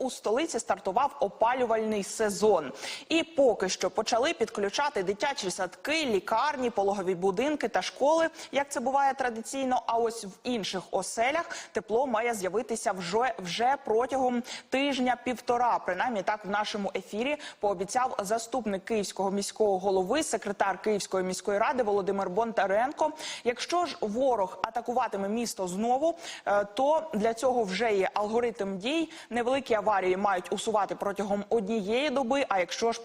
у столиці стартував опалювальний сезон, і поки що почали підключати дитячі садки, лікарні, пологові будинки та школи, як це буває традиційно. А ось в інших оселях тепло має з'явитися вже вже протягом тижня-півтора. Принаймні так в нашому ефірі пообіцяв заступник київського міського голови, секретар Київської міської ради Володимир Бондаренко. Якщо ж ворог атакуватиме місто знову, е, то для цього вже є алгоритм дій. Невеликі аварії мають усувати протягом однієї доби. А якщо ж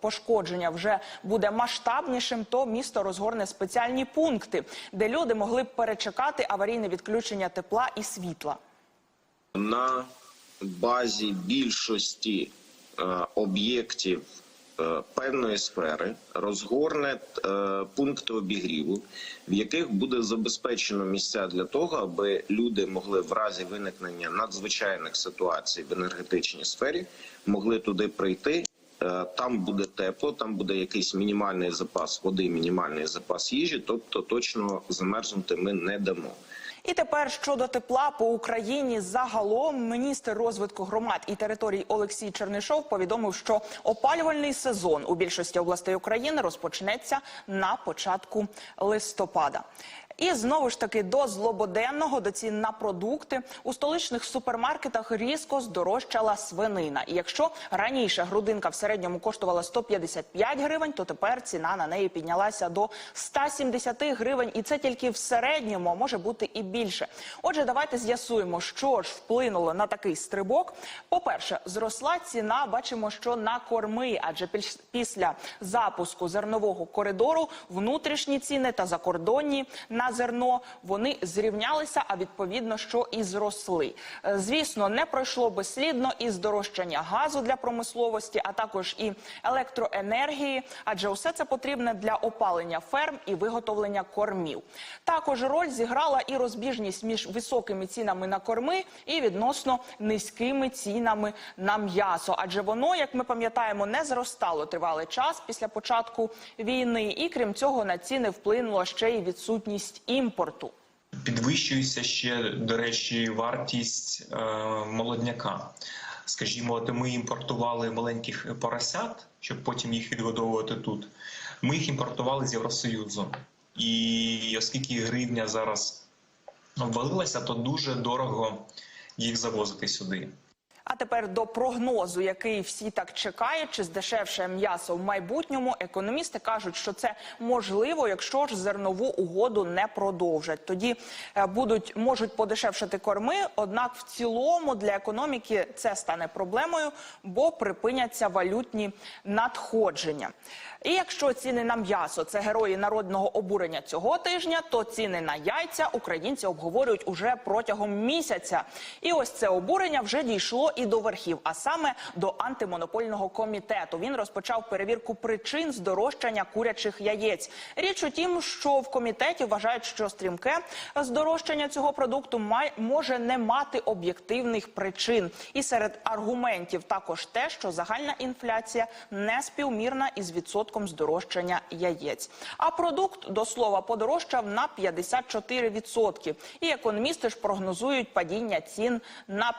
пошкодження вже буде масштабнішим, то місто розгорне спеціальні пункти, де люди могли б перечекати аварійне відключення тепла і світла. на базі більшості е, об'єктів певної сфери розгорне е, пункти обігріву, в яких буде забезпечено місця для того, аби люди могли в разі виникнення надзвичайних ситуацій в енергетичній сфері могли туди прийти. Е, Там буде тепло, там буде якийсь мінімальний запас води, мінімальний запас їжі, тобто точно замерзнути ми не дамо. І тепер щодо тепла по Україні загалом міністр розвитку громад і територій Олексій Чернишов повідомив, що опалювальний сезон у більшості областей України розпочнеться на початку листопада. І знову ж таки до злободенного, до цін на продукти у столичних супермаркетах різко здорожчала свинина. І якщо раніше грудинка в середньому коштувала 155 гривень, то тепер ціна на неї піднялася до 170 гривень, і це тільки в середньому може бути і більше. Отже, давайте з'ясуємо, що ж вплинуло на такий стрибок. По-перше, зросла ціна. Бачимо, що на корми, адже піс- після запуску зернового коридору внутрішні ціни та закордонні на зерно вони зрівнялися, а відповідно, що і зросли. Е, Звісно, не пройшло безслідно і здорожчання газу для промисловості, а також і електроенергії, адже усе це потрібне для опалення ферм і виготовлення кормів. Також роль зіграла і розбіжність між високими цінами на корми і відносно низькими цінами на м'ясо, адже воно, як ми пам'ятаємо, не зростало тривалий час після початку війни, і крім цього на ціни вплинула ще й відсутність імпорту. Підвищується ще, до речі, вартість е, молодняка. Скажімо, от ми імпортували маленьких поросят, щоб потім їх відгодовувати тут. Ми їх імпортували з Євросоюзу. І оскільки гривня зараз обвалилася, то дуже дорого їх завозити сюди. А тепер до прогнозу, який всі так чекають, чи здешевше м'ясо в майбутньому. Економісти кажуть, що це можливо, якщо ж зернову угоду не продовжать. Тоді е, будуть можуть подешевшити корми. Однак, в цілому для економіки це стане проблемою, бо припиняться валютні надходження. І якщо ціни на м'ясо це герої народного обурення цього тижня, то ціни на яйця українці обговорюють уже протягом місяця. І ось це обурення вже дійшло і до верхів, а саме до антимонопольного комітету. Він розпочав перевірку причин здорожчання курячих яєць. Річ у тім, що в комітеті вважають, що стрімке здорожчання цього продукту май може не мати об'єктивних причин. І серед аргументів також те, що загальна інфляція не співмірна із відсотком здорожчання яєць. А продукт до слова подорожчав на 54%. І економісти ж прогнозують падіння цін на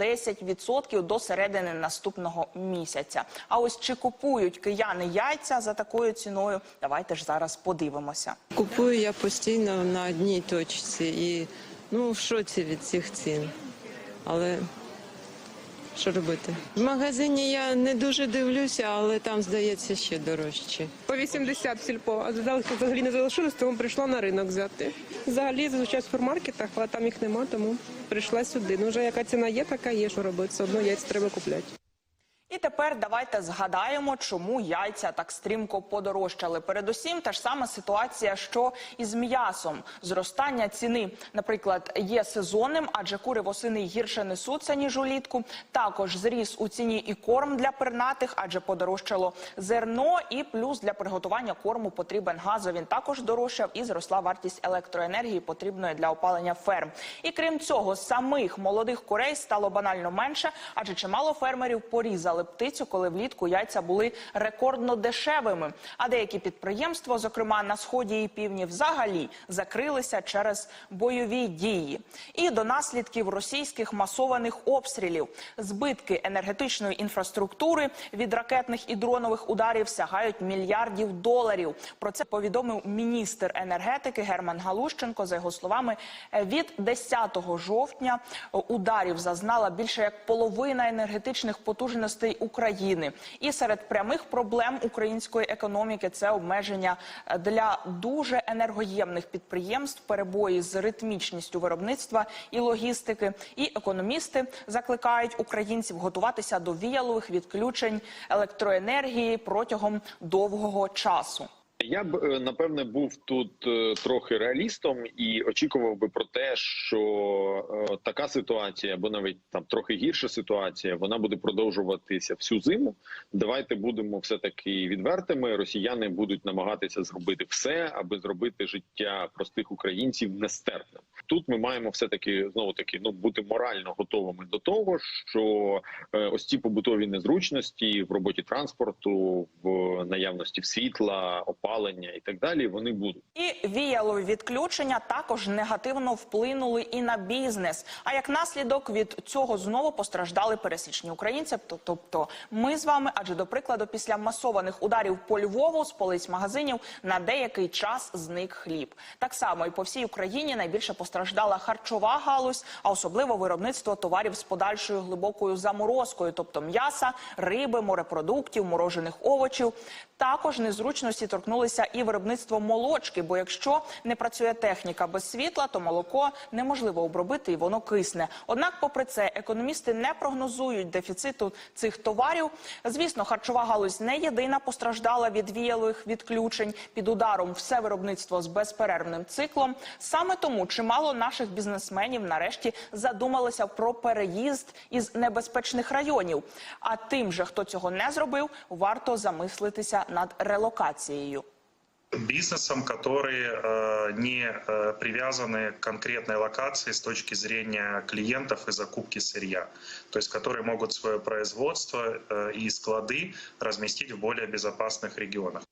15-10% до середини наступного місяця. А ось чи купують кияни яйця за такою ціною? Давайте ж зараз подивимося. Купую я постійно на одній точці і ну в шоці від цих цін. Але що робити? В магазині я не дуже дивлюся, але там здається ще дорожче. По 80 в сільпо, а взагалі- взагалі не залишилось, тому прийшла на ринок взяти. Взагалі зазвичай в супермаркетах, але там їх нема, тому прийшла сюди. Ну вже яка ціна є, така є, що робити. Все одно яйця треба купляти. І тепер давайте згадаємо, чому яйця так стрімко подорожчали. Передусім, та ж сама ситуація, що і з м'ясом. Зростання ціни, наприклад, є сезонним, адже кури восени гірше несуться ніж улітку. Також зріс у ціні і корм для пернатих, адже подорожчало зерно, і плюс для приготування корму потрібен газ. Він також дорожчав і зросла вартість електроенергії, потрібної для опалення ферм. І крім цього, самих молодих курей стало банально менше, адже чимало фермерів порізали вирізали птицю, коли влітку яйця були рекордно дешевими. А деякі підприємства, зокрема на сході і півдні, взагалі закрилися через бойові дії. І до наслідків російських масованих обстрілів збитки енергетичної інфраструктури від ракетних і дронових ударів сягають мільярдів доларів. Про це повідомив міністр енергетики Герман Галущенко. За його словами, від 10 жовтня ударів зазнала більше як половина енергетичних потужностей України. І серед прямих проблем української економіки це обмеження е, для дуже енергоємних підприємств, перебої з ритмічністю виробництва і логістики. І економісти закликають українців готуватися до віялових відключень електроенергії протягом довгого часу. Я б е, напевне був тут е, трохи реалістом і очікував би про те, що е, така ситуація, або навіть там трохи гірша ситуація, вона буде продовжуватися всю зиму. Давайте будемо все таки відвертими. Росіяни будуть намагатися зробити все, аби зробити життя простих українців нестерпним. Тут ми маємо все таки знову таки ну бути морально готовими до того, що ось ці побутові незручності в роботі транспорту, в наявності світла, опалення і так далі. Вони будуть. І віялові відключення також негативно вплинули і на бізнес. А як наслідок від цього знову постраждали пересічні українці. Тобто ми з вами, адже до прикладу, після масованих ударів по Львову з полиць магазинів на деякий час зник хліб. Так само і по всій Україні найбільше постраждала харчова галузь, а особливо виробництво товарів з подальшою глибокою заморозкою, тобто м'яса, риби, морепродуктів, морожених овочів. Також незручності торкнулися і виробництво молочки. Бо якщо не працює техніка без світла, то молоко неможливо обробити і воно кисне. Однак, попри це, економісти не прогнозують дефіциту цих товарів. Звісно, харчова галузь не єдина постраждала від віялових відключень під ударом все виробництво з безперервним циклом. Саме тому чимало наших бізнесменів нарешті задумалися про переїзд із небезпечних районів. А тим же, хто цього не зробив, варто замислитися над релокацією. Бизнесом, которые э, не э, привязаны к конкретной локации с точки зрения клиентов и закупки сырья, то есть которые могут свое производство э, и склады разместить в более безопасных регионах.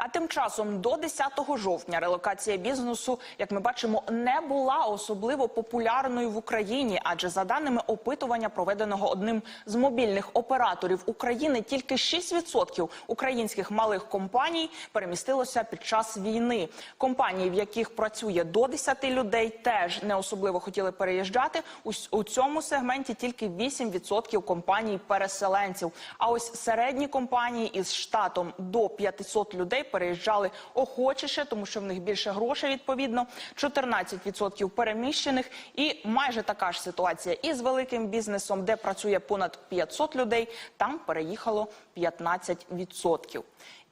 А тим часом до 10 жовтня релокація бізнесу, як ми бачимо, не була особливо популярною в Україні. Адже за даними опитування, проведеного одним з мобільних операторів України, тільки 6% українських малих компаній перемістилося під час війни. Компанії, в яких працює до 10 людей, теж не особливо хотіли переїжджати. У, цьому сегменті тільки 8% компаній переселенців. А ось середні компанії із штатом до 500 людей переїжджали охочіше, тому що в них більше грошей відповідно. 14% переміщених, і майже така ж ситуація із великим бізнесом, де працює понад 500 людей. Там переїхало 15%.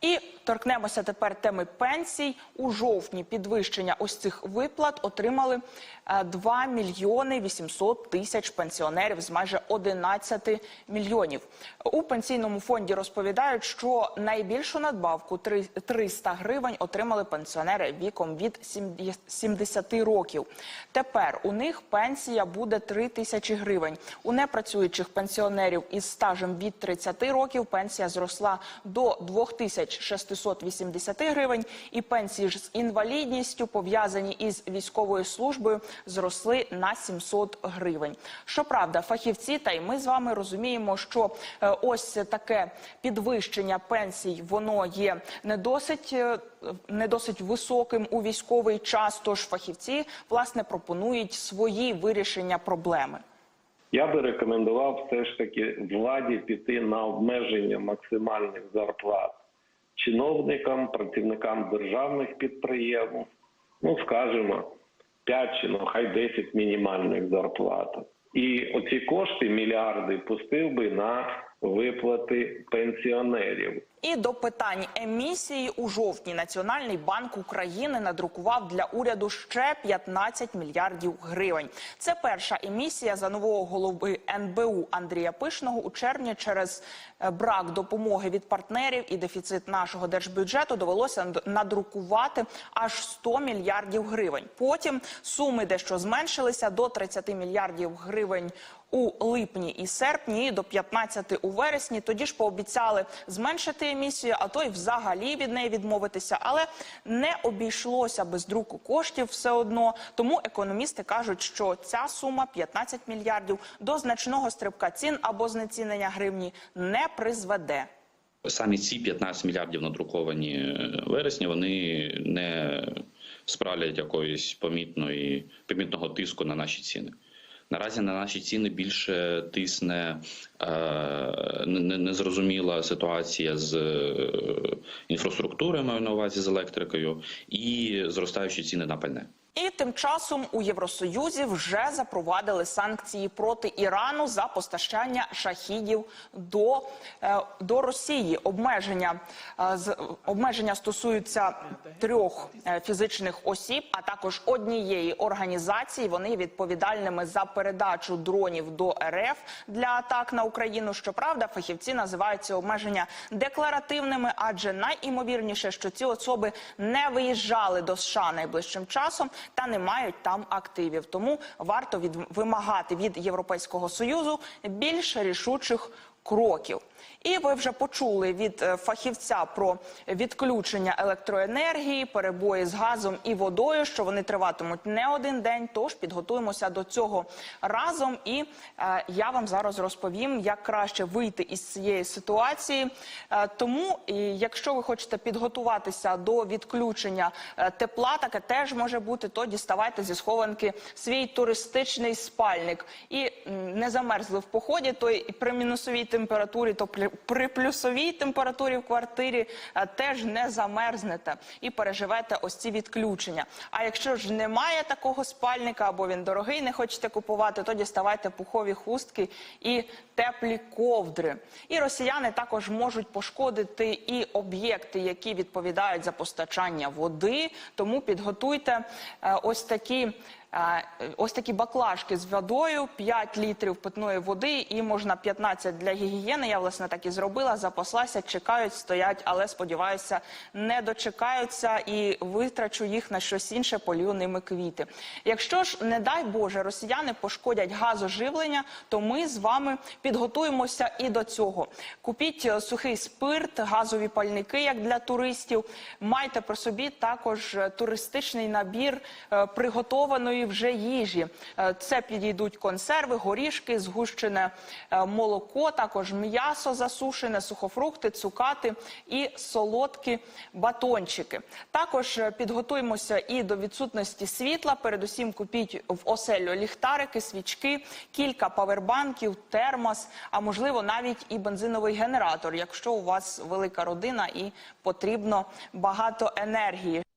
І торкнемося тепер теми пенсій. У жовтні підвищення ось цих виплат отримали е, 2 мільйони 800 тисяч пенсіонерів з майже 11 мільйонів. У пенсійному фонді розповідають, що найбільшу надбавку 300 гривень отримали пенсіонери віком від 70 років. Тепер у них пенсія буде 3 тисячі гривень. У непрацюючих пенсіонерів із стажем від 30 років пенсія зросла до 2680 гривень, і пенсії ж з інвалідністю пов'язані із військовою службою зросли на 700 гривень. Щоправда, фахівці та й ми з вами розуміємо, що е, ось таке підвищення пенсій воно є не досить. е, Не досить високим у військовий час, тож фахівці власне пропонують свої вирішення проблеми. Я би рекомендував все ж таки владі піти на обмеження максимальних зарплат чиновникам, працівникам державних підприємств, ну скажімо, 5 чи ну хай 10 мінімальних зарплат. І оці кошти, мільярди, пустив би на виплати пенсіонерів. І до питань емісії у жовтні Національний банк України надрукував для уряду ще 15 мільярдів гривень. Це перша емісія за нового голови НБУ Андрія Пишного у червні через е, брак допомоги від партнерів і дефіцит нашого держбюджету довелося надрукувати аж 100 мільярдів гривень. Потім суми дещо зменшилися до 30 мільярдів гривень у липні і серпні, і до 15 у вересні. Тоді ж пообіцяли зменшити емісію, а то й взагалі від неї відмовитися. Але не обійшлося без друку коштів все одно. Тому економісти кажуть, що ця сума 15 мільярдів до значного стрибка цін або знецінення гривні не призведе. Самі ці 15 мільярдів надруковані е, вересні, вони не справлять якоїсь помітної помітного тиску на наші ціни. Наразі на наші ціни більше тисне е, не- не- незрозуміла ситуація з е, інфраструктурою, маю на увазі з електрикою, і зростаючі ціни на пальне. І тим часом у Євросоюзі вже запровадили санкції проти Ірану за постачання шахідів до, е, до Росії. Обмеження е, обмеження стосуються трьох е, фізичних осіб, а також однієї організації. Вони відповідальними за передачу дронів до РФ для атак на Україну. Щоправда, фахівці називають ці обмеження декларативними, адже найімовірніше, що ці особи не виїжджали до США найближчим часом та не мають там активів. Тому варто від вимагати від Європейського союзу більш рішучих кроків. І ви вже почули від е, фахівця про відключення електроенергії, перебої з газом і водою, що вони триватимуть не один день. Тож підготуємося до цього разом. І е, я вам зараз розповім, як краще вийти із цієї ситуації. Е, тому, якщо ви хочете підготуватися до відключення е, тепла, таке теж може бути, то діставайте зі схованки свій туристичний спальник і не замерзли в поході, то і при мінусовій температурі, то при, плюсовій температурі в квартирі е, теж не замерзнете і переживете ось ці відключення. А якщо ж немає такого спальника або він дорогий, не хочете купувати, то діставайте пухові хустки і теплі ковдри. І росіяни також можуть пошкодити і об'єкти, які відповідають за постачання води. Тому підготуйте е, ось такі. Е, Ось такі баклажки з водою, 5 літрів питної води і можна 15 для гігієни. Я власне так і зробила. Запаслася, чекають, стоять, але сподіваюся, не дочекаються і витрачу їх на щось інше, полю ними квіти. Якщо ж, не дай Боже, росіяни пошкодять газоживлення, то ми з вами підготуємося і до цього. Купіть е, сухий спирт, газові пальники, як для туристів. Майте при собі також е, туристичний набір е, приготованої вже їжі. Е, Це підійдуть консерви, горішки, згущене е, молоко, також м'ясо засушене, сухофрукти, цукати і солодкі батончики. Також е, підготуємося і до відсутності світла. Передусім купіть в оселю ліхтарики, свічки, кілька павербанків, термос, а можливо навіть і бензиновий генератор, якщо у вас велика родина і потрібно багато енергії.